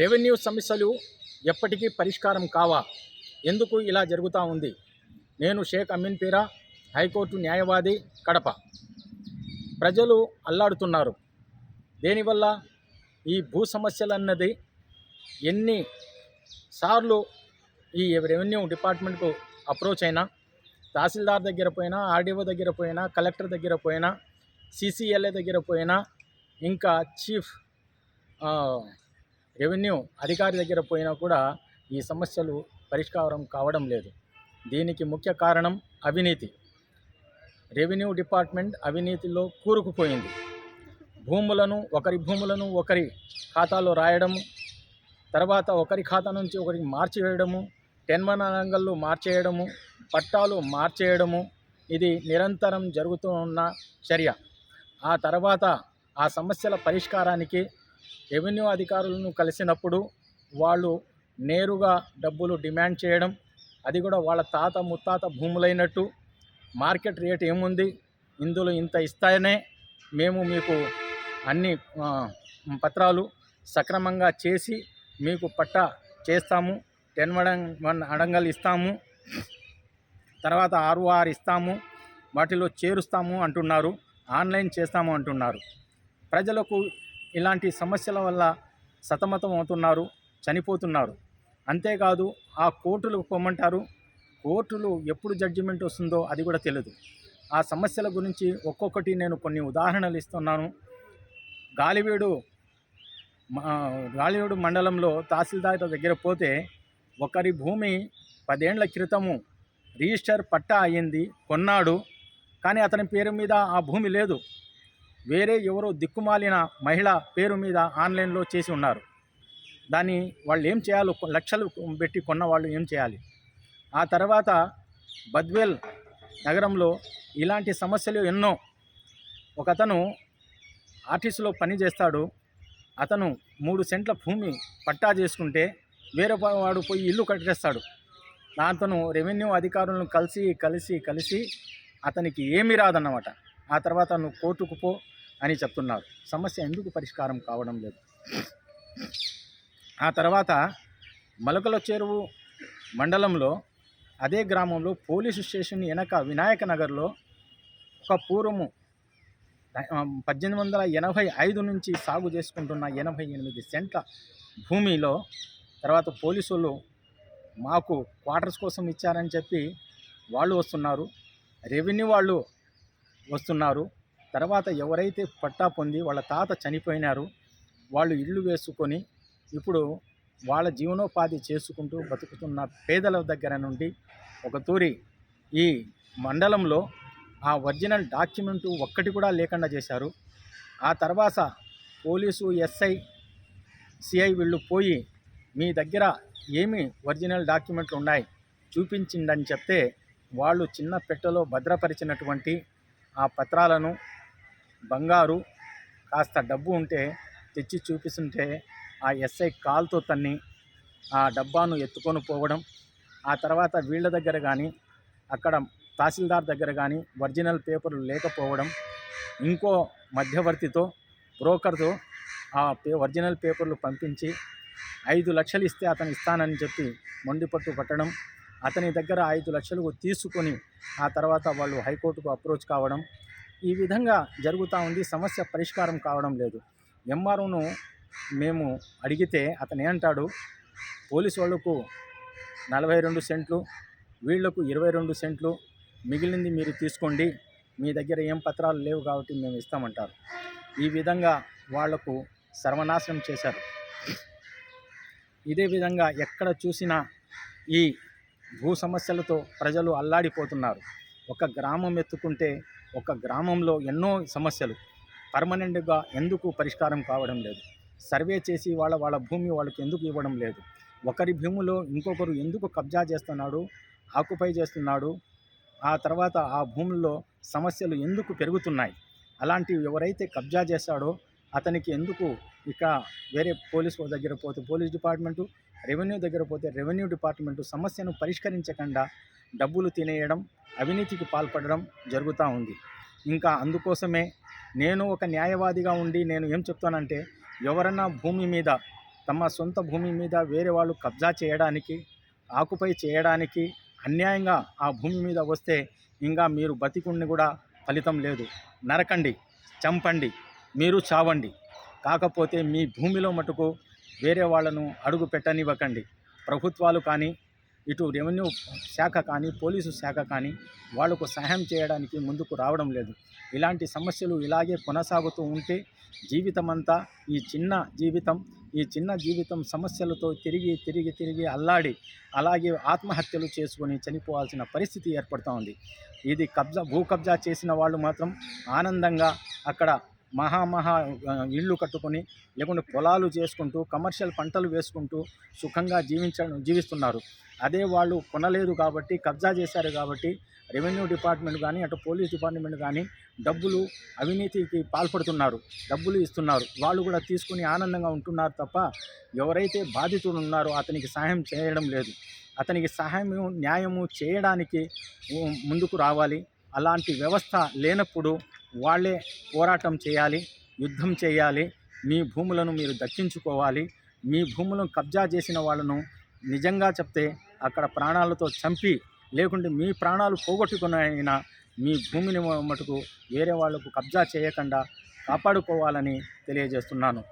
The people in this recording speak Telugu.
రెవెన్యూ సమస్యలు ఎప్పటికీ పరిష్కారం కావా? ఎందుకు ఇలా జరుగుతూ ఉంది? నేను షేక్ అమీన్ పీరా హైకోర్టు న్యాయవాది కడప. ప్రజలు అల్లాడుతున్నారు. దేనివల్ల? ఈ భూ సమస్యలు అన్నది ఎన్ని సార్లు ఈ రెవెన్యూ డిపార్ట్మెంట్కు అప్రోచ్ అయినా తహసీల్దార్ దగ్గర పోయినా ఆర్డీఓ దగ్గర పోయినా కలెక్టర్ దగ్గర పోయినా సిసిఎల్ఏ దగ్గర పోయినా ఇంకా చీఫ్ రెవెన్యూ అధికారి దగ్గర పోయినా కూడా ఈ సమస్యలు పరిష్కారం కావడం లేదు. దీనికి ముఖ్య కారణం అవినీతి. రెవెన్యూ డిపార్ట్మెంట్ అవినీతిలో కూరుకుపోయింది. భూములను ఒకరి భూములను ఒకరి ఖాతాలో రాయడము తర్వాత ఒకరి ఖాతా నుంచి ఒకరికి మార్చివేయడము టెన్మన్ రంగంలో మార్చేయడము పట్టాలు మార్చేయడము ఇది నిరంతరం జరుగుతూ ఉన్న చర్య. ఆ తర్వాత ఆ సమస్యల పరిష్కారానికి రెవెన్యూ అధికారులను కలిసినప్పుడు వాళ్ళు నేరుగా డబ్బులు డిమాండ్ చేయడం అది కూడా వాళ్ళ తాత ముత్తాత భూములైనట్టు. మార్కెట్ రేట్ ఏముంది? ఇందులో ఇంత ఇస్తాయనే మేము మీకు అన్ని పత్రాలు సక్రమంగా చేసి మీకు పట్టా చేస్తాము. టెన్ వడం వన్ అడంగల్ ఇస్తాము. తర్వాత ఆర్ఓఆర్ ఇస్తాము. వాటిలో చేరుస్తాము అంటున్నారు. ఆన్లైన్ చేస్తాము అంటున్నారు. ప్రజలకు ఇలాంటి సమస్యల వల్ల సతమతం అవుతున్నారు చనిపోతున్నారు. అంతేకాదు ఆ కోర్టులకు పొమ్మంటారు. కోర్టులు ఎప్పుడు జడ్జిమెంట్ వస్తుందో అది కూడా తెలియదు ఆ సమస్యల గురించి ఒక్కొక్కటి నేను కొన్ని ఉదాహరణలు ఇస్తున్నాను. గాలివీడు మా- గాలివీడు మండలంలో తహసీల్దార్ దగ్గర పోతే ఒకరి భూమి పదేండ్ల క్రితము రిజిస్టర్ పట్టా అయ్యింది కొన్నాడు. కానీ అతని పేరు మీద ఆ భూమి లేదు. వేరే ఎవరో దిక్కుమాలిన మహిళ పేరు మీద ఆన్లైన్లో చేసి ఉన్నారు. దాన్ని వాళ్ళు ఏం చేయాలో లక్షలు పెట్టి కొన్న వాళ్ళు ఏం చేయాలి? ఆ తర్వాత బద్వేల్ నగరంలో ఇలాంటి సమస్యలు ఎన్నో. ఒకతను ఆర్టీసీలో పని చేస్తాడు. అతను మూడు సెంట్ల భూమి పట్టా చేసుకుంటే వేరే వాడు పోయి ఇల్లు కట్టేస్తాడు. దాంతోను రెవెన్యూ అధికారులను కలిసి కలిసి కలిసి అతనికి ఏమీ రాదన్నమాట. ఆ తర్వాత నువ్వు కోర్టుకు పో అని చెప్తున్నారు. సమస్య ఎందుకు పరిష్కారం కావడం లేదు? ఆ తర్వాత మలకల చెరువు మండలంలో అదే గ్రామంలో పోలీసు స్టేషన్ వెనక వినాయక నగర్లో ఒక పూర్వము పద్దెనిమిది వందల ఎనభై ఐదు నుంచి సాగు చేసుకుంటున్న ఎనభై ఎనిమిది సెంట్ల భూమిలో తర్వాత పోలీసులు మాకు క్వార్టర్స్ కోసం ఇచ్చారని చెప్పి వాళ్ళు వస్తున్నారు. రెవెన్యూ వాళ్ళు వస్తున్నారు. తర్వాత ఎవరైతే పట్టా పొంది వాళ్ళ తాత చనిపోయినారు వాళ్ళు ఇల్లు వేసుకొని ఇప్పుడు వాళ్ళ జీవనోపాధి చేసుకుంటూ బతుకుతున్న పేదల దగ్గర నుండి ఒక తూరి ఈ మండలంలో ఆ ఒరిజినల్ డాక్యుమెంటు ఒక్కటి కూడా లేకుండా చేశారు. ఆ తర్వాత పోలీసు ఎస్ఐ సిఐ వీళ్ళు పోయి మీ దగ్గర ఏమి ఒరిజినల్ డాక్యుమెంట్లు ఉన్నాయి? చూపించిందని చెప్తే వాళ్ళు చిన్న పెట్టెలో భద్రపరిచినటువంటి ఆ పత్రాలను బంగారు కాస్త డబ్బు ఉంటే తెచ్చి చూపిస్తుంటే ఆ ఎస్ఐ కాల్తో తన్ని ఆ డబ్బాను ఎత్తుకొని పోవడం ఆ తర్వాత వీళ్ళ దగ్గర కానీ అక్కడ తహసీల్దార్ దగ్గర కానీ ఒరిజినల్ పేపర్లు లేకపోవడం ఇంకో మధ్యవర్తితో బ్రోకర్తో ఆ పే ఒరిజినల్ పేపర్లు పంపించి ఐదు లక్షలు ఇస్తే అతను ఇస్తానని చెప్పి మొండిపట్టు పట్టడం అతని దగ్గర ఐదు లక్షలు తీసుకొని ఆ తర్వాత వాళ్ళు హైకోర్టుకు అప్రోచ్ కావడం ఈ విధంగా జరుగుతూ ఉంది. సమస్య పరిష్కారం కావడం లేదు. ఎంఆర్ఓను మేము అడిగితే అతను ఏంటాడు పోలీసు వాళ్ళకు నలభై రెండు సెంట్లు వీళ్ళకు ఇరవై రెండు సెంట్లు మిగిలింది మీరు తీసుకోండి మీ దగ్గర ఏం పత్రాలు లేవు కాబట్టి మేము ఇస్తామంటారు. ఈ విధంగా వాళ్ళకు సర్వనాశనం చేశారు. ఇదే విధంగా ఎక్కడ చూసినా ఈ భూ సమస్యలతో ప్రజలు అల్లాడిపోతున్నారు. ఒక గ్రామం ఎత్తుకుంటే ఒక గ్రామంలో ఎన్నో సమస్యలు. పర్మనెంట్గా ఎందుకు పరిష్కారం కావడం లేదు? సర్వే చేసి వాళ్ళ వాళ్ళ భూమి వాళ్ళకి ఎందుకు ఇవ్వడం లేదు? ఒకరి భూమిలో ఇంకొకరు ఎందుకు కబ్జా చేస్తున్నాడు? ఆక్యుపై చేస్తున్నాడు? ఆ తర్వాత ఆ భూముల్లో సమస్యలు ఎందుకు పెరుగుతున్నాయి? అలాంటివి ఎవరైతే కబ్జా చేస్తాడో అతనికి ఎందుకు ఇక వేరే పోలీసు దగ్గర పోతే పోలీస్ డిపార్ట్మెంటు రెవెన్యూ దగ్గర పోతే రెవెన్యూ డిపార్ట్మెంట్ సమస్యను పరిష్కరించకుండా డబ్బులు తినేయడం అవినీతికి పాల్పడడం జరుగుతూ ఉంది. ఇంకా అందుకోసమే నేను ఒక న్యాయవాదిగా ఉండి నేను ఏం చెప్తానంటే ఎవరన్నా భూమి మీద తమ సొంత భూమి మీద వేరే వాళ్ళు కబ్జా చేయడానికి ఆకుపై చేయడానికి అన్యాయంగా ఆ భూమి మీద వస్తే ఇంకా మీరు బతికుండి కూడా ఫలితం లేదు. నరకండి చంపండి మీరు చావండి. కాకపోతే మీ భూమిలో మటుకు వేరే వాళ్ళను అడుగు పెట్టనివ్వకండి. ప్రభుత్వాలు కానీ ఇటు రెవెన్యూ శాఖ కానీ పోలీసు శాఖ కానీ వాళ్ళకు సహాయం చేయడానికి ముందుకు రావడం లేదు. ఇలాంటి సమస్యలు ఇలాగే కొనసాగుతూ ఉంటే జీవితమంతా ఈ చిన్న జీవితం ఈ చిన్న జీవితం సమస్యలతో తిరిగి తిరిగి తిరిగి అల్లాడి అలాగే ఆత్మహత్యలు చేసుకొని చనిపోవాల్సిన పరిస్థితి ఏర్పడుతూ ఉంది. ఇది కబ్జా భూ కబ్జా చేసిన వాళ్ళు మాత్రం ఆనందంగా అక్కడ మహా మహా ఇళ్ళు కట్టుకొని లేకుంటే పొలాలు చేసుకుంటూ కమర్షియల్ పంటలు వేసుకుంటూ సుఖంగా జీవించ జీవిస్తున్నారు. అదే వాళ్ళు కొనలేదు కాబట్టి కబ్జా చేశారు కాబట్టి రెవెన్యూ డిపార్ట్మెంట్ కానీ అటు పోలీస్ డిపార్ట్మెంట్ కానీ డబ్బులు అవినీతికి పాల్పడుతున్నారు డబ్బులు ఇస్తున్నారు. వాళ్ళు కూడా తీసుకుని ఆనందంగా ఉంటున్నారు తప్ప ఎవరైతే బాధితుడు ఉన్నారో అతనికి సహాయం చేయడం లేదు. అతనికి సహాయము న్యాయము చేయడానికి ముందుకు రావాలి. అలాంటి వ్యవస్థ లేనప్పుడు వాళ్ళే పోరాటం చేయాలి యుద్ధం చేయాలి మీ భూములను మీరు దక్కించుకోవాలి. మీ భూములను కబ్జా చేసిన వాళ్ళను నిజంగా చెప్తే అక్కడ ప్రాణాలతో చంపి లేకుంటే మీ ప్రాణాలు పోగొట్టుకున్న మీ భూమిని మటుకు వేరే వాళ్ళకు కబ్జా చేయకుండా కాపాడుకోవాలని తెలియజేస్తున్నాను.